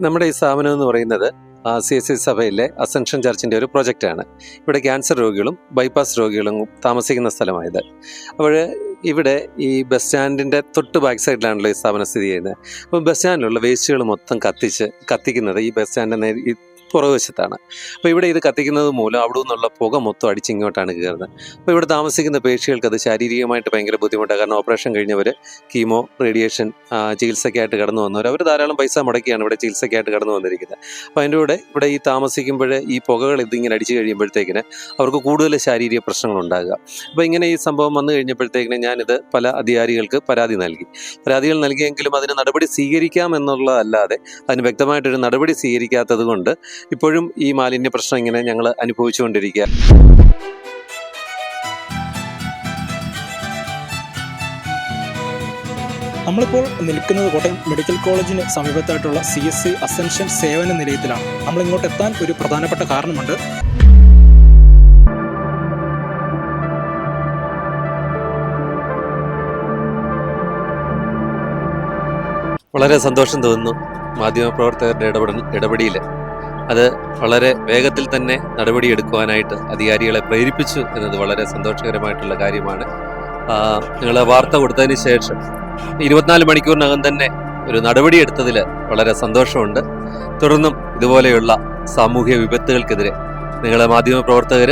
നമ്മുടെ ഈ സ്ഥാപനം എന്ന് പറയുന്നത് സി എസ് സി സഭയിലെ അസെൻഷൻ ചർച്ചിന്റെ ഒരു പ്രൊജക്റ്റാണ് ഇവിടെ ക്യാൻസർ രോഗികളും ബൈപ്പാസ് രോഗികളും താമസിക്കുന്ന സ്ഥലമായത്. അപ്പോൾ ഇവിടെ ഈ ബസ് സ്റ്റാൻഡിന്റെ തൊട്ട് ബാക്ക് സൈഡിലാണല്ലോ ഈ സ്ഥാപനം സ്ഥിതി ചെയ്യുന്നത്. അപ്പോൾ ബസ് സ്റ്റാൻഡിലുള്ള വേസ്റ്റുകൾ മൊത്തം കത്തിച്ച് കത്തിക്കുന്നത് ഈ ബസ് സ്റ്റാൻഡിന്റെ പുറകുവശത്താണ്. അപ്പോൾ ഇവിടെ ഇത് കത്തിക്കുന്നത് മൂലം അവിടെ നിന്നുള്ള പുക മൊത്തം അടിച്ചിങ്ങോട്ടാണ് കയറുന്നത്. അപ്പോൾ ഇവിടെ താമസിക്കുന്ന പേഷികൾക്ക് അത് ശാരീരികമായിട്ട് ഭയങ്കര ബുദ്ധിമുട്ടാണ്. കാരണം ഓപ്പറേഷൻ കഴിഞ്ഞവർ കീമോ റേഡിയേഷൻ ചികിത്സയ്ക്കായിട്ട് കടന്നു വന്നവർ അവർ ധാരാളം പൈസ മുടക്കിയാണ് ഇവിടെ ചികിത്സയ്ക്കായിട്ട് കടന്നു വന്നിരിക്കുന്നത്. അപ്പോൾ അതിന്റെ കൂടെ ഇവിടെ ഈ താമസിക്കുമ്പോൾ ഈ പുകകൾ ഇതിങ്ങനെ അടിച്ചു കഴിയുമ്പോഴത്തേക്കിന് അവർക്ക് കൂടുതൽ ശാരീരിക പ്രശ്നങ്ങൾ ഉണ്ടാകുക. അപ്പോൾ ഇങ്ങനെ ഈ സംഭവം വന്നു കഴിഞ്ഞപ്പോഴത്തേക്കിന് ഞാനിത് പല അധികാരികൾക്ക് പരാതി നൽകി. പരാതികൾ നൽകിയെങ്കിലും അതിന് നടപടി സ്വീകരിക്കാം എന്നുള്ളതല്ലാതെ അതിന് വ്യക്തമായിട്ടൊരു നടപടി സ്വീകരിക്കാത്തത് കൊണ്ട് ഇപ്പോഴും ഈ മാലിന്യ പ്രശ്നം ഇങ്ങനെ ഞങ്ങൾ അനുഭവിച്ചുകൊണ്ടിരിക്കുക നമ്മളിപ്പോൾ നിൽക്കുന്നത് കോട്ടയം മെഡിക്കൽ കോളേജിന് സമീപത്തായിട്ടുള്ള സി എസ് സി അസെൻഷൻ സേവന നിലയത്തിലാണ്. നമ്മൾ ഇങ്ങോട്ട് എത്താൻ ഒരു പ്രധാനപ്പെട്ട കാരണമുണ്ട്. വളരെ സന്തോഷം തോന്നുന്നു മാധ്യമപ്രവർത്തകരുടെ ഇടപെടൽ ഇടപെടിയിൽ അത് വളരെ വേഗത്തിൽ തന്നെ നടപടിയെടുക്കുവാനായിട്ട് അധികാരികളെ പ്രേരിപ്പിച്ചു എന്നത് വളരെ സന്തോഷകരമായിട്ടുള്ള കാര്യമാണ്. നിങ്ങൾ വാർത്ത കൊടുത്തതിന് ശേഷം ഇരുപത്തിനാല് മണിക്കൂറിനകം തന്നെ ഒരു നടപടിയെടുത്തതിൽ വളരെ സന്തോഷമുണ്ട്. തുടർന്നും ഇതുപോലെയുള്ള സാമൂഹ്യ വിപത്തുകൾക്കെതിരെ നിങ്ങളെ മാധ്യമ പ്രവർത്തകർ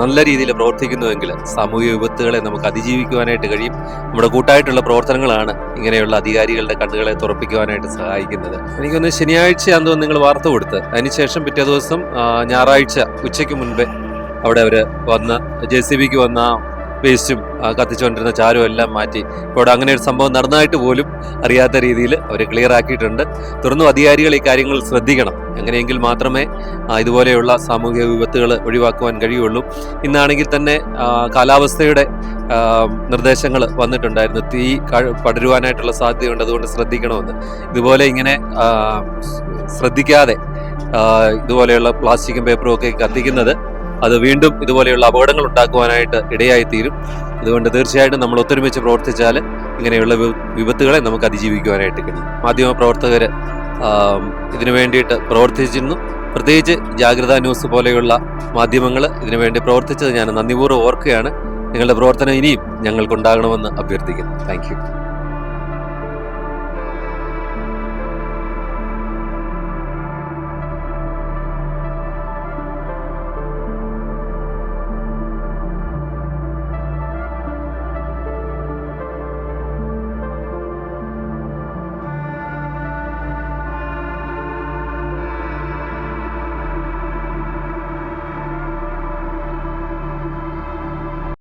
നല്ല രീതിയിൽ പ്രവർത്തിക്കുന്നുവെങ്കിൽ സാമൂഹിക വിപത്തുകളെ നമുക്ക് അതിജീവിക്കുവാനായിട്ട് കഴിയും. നമ്മുടെ കൂട്ടായിട്ടുള്ള പ്രവർത്തനങ്ങളാണ് ഇങ്ങനെയുള്ള അധികാരികളുടെ കണ്ണുകളെ തുറപ്പിക്കുവാനായിട്ട് സഹായിക്കുന്നത്. എനിക്കൊന്ന് ശനിയാഴ്ച എന്തോ നിങ്ങൾ വാർത്ത കൊടുത്ത്. അതിനുശേഷം പിറ്റേ ദിവസം ഞായറാഴ്ച ഉച്ചയ്ക്ക് മുൻപേ അവിടെ അവർ വന്ന് ജെ സി ബിക്ക് വന്ന വേസ്റ്റും കത്തിച്ചുകൊണ്ടിരുന്ന ചാരും എല്ലാം മാറ്റി. ഇപ്പോൾ അവിടെ അങ്ങനെ ഒരു സംഭവം നടന്നതായിട്ട് പോലും അറിയാത്ത രീതിയിൽ അവർ ക്ലിയർ ആക്കിയിട്ടുണ്ട്. തുടർന്നും അധികാരികൾ ഈ കാര്യങ്ങൾ ശ്രദ്ധിക്കണം. എങ്ങനെയെങ്കിൽ മാത്രമേ ഇതുപോലെയുള്ള സാമൂഹിക വിപത്തുകൾ ഒഴിവാക്കുവാൻ കഴിയുള്ളൂ. ഇന്നാണെങ്കിൽ തന്നെ കാലാവസ്ഥയുടെ നിർദ്ദേശങ്ങൾ വന്നിട്ടുണ്ടായിരുന്നു. തീ പടരുവാനായിട്ടുള്ള സാധ്യതയുണ്ട്. അതുകൊണ്ട് ശ്രദ്ധിക്കണമെന്ന്. ഇതുപോലെ ഇങ്ങനെ ശ്രദ്ധിക്കാതെ ഇതുപോലെയുള്ള പ്ലാസ്റ്റിക്കും പേപ്പറും ഒക്കെ കത്തിക്കുന്നത് അത് വീണ്ടും ഇതുപോലെയുള്ള അപകടങ്ങൾ ഉണ്ടാക്കുവാനായിട്ട് ഇടയായി തീരും അതുകൊണ്ട് തീർച്ചയായിട്ടും നമ്മൾ ഒത്തൊരുമിച്ച് പ്രവർത്തിച്ചാൽ ഇങ്ങനെയുള്ള വിപത്തുകളെ നമുക്ക് അതിജീവിക്കുവാനായിട്ട് കഴിയും. മാധ്യമ പ്രവർത്തകർ ഇതിനു വേണ്ടിയിട്ട് പ്രവർത്തിച്ചിരുന്നു. പ്രത്യേകിച്ച് ജാഗ്രതാ ന്യൂസ് പോലെയുള്ള മാധ്യമങ്ങൾ ഇതിനു വേണ്ടി പ്രവർത്തിച്ചത് ഞാൻ നന്ദിപൂർവം ഓർക്കുകയാണ്. നിങ്ങളുടെ പ്രവർത്തനം ഇനിയും ഞങ്ങൾക്കുണ്ടാകണമെന്ന് അഭ്യർത്ഥിക്കുന്നു. താങ്ക്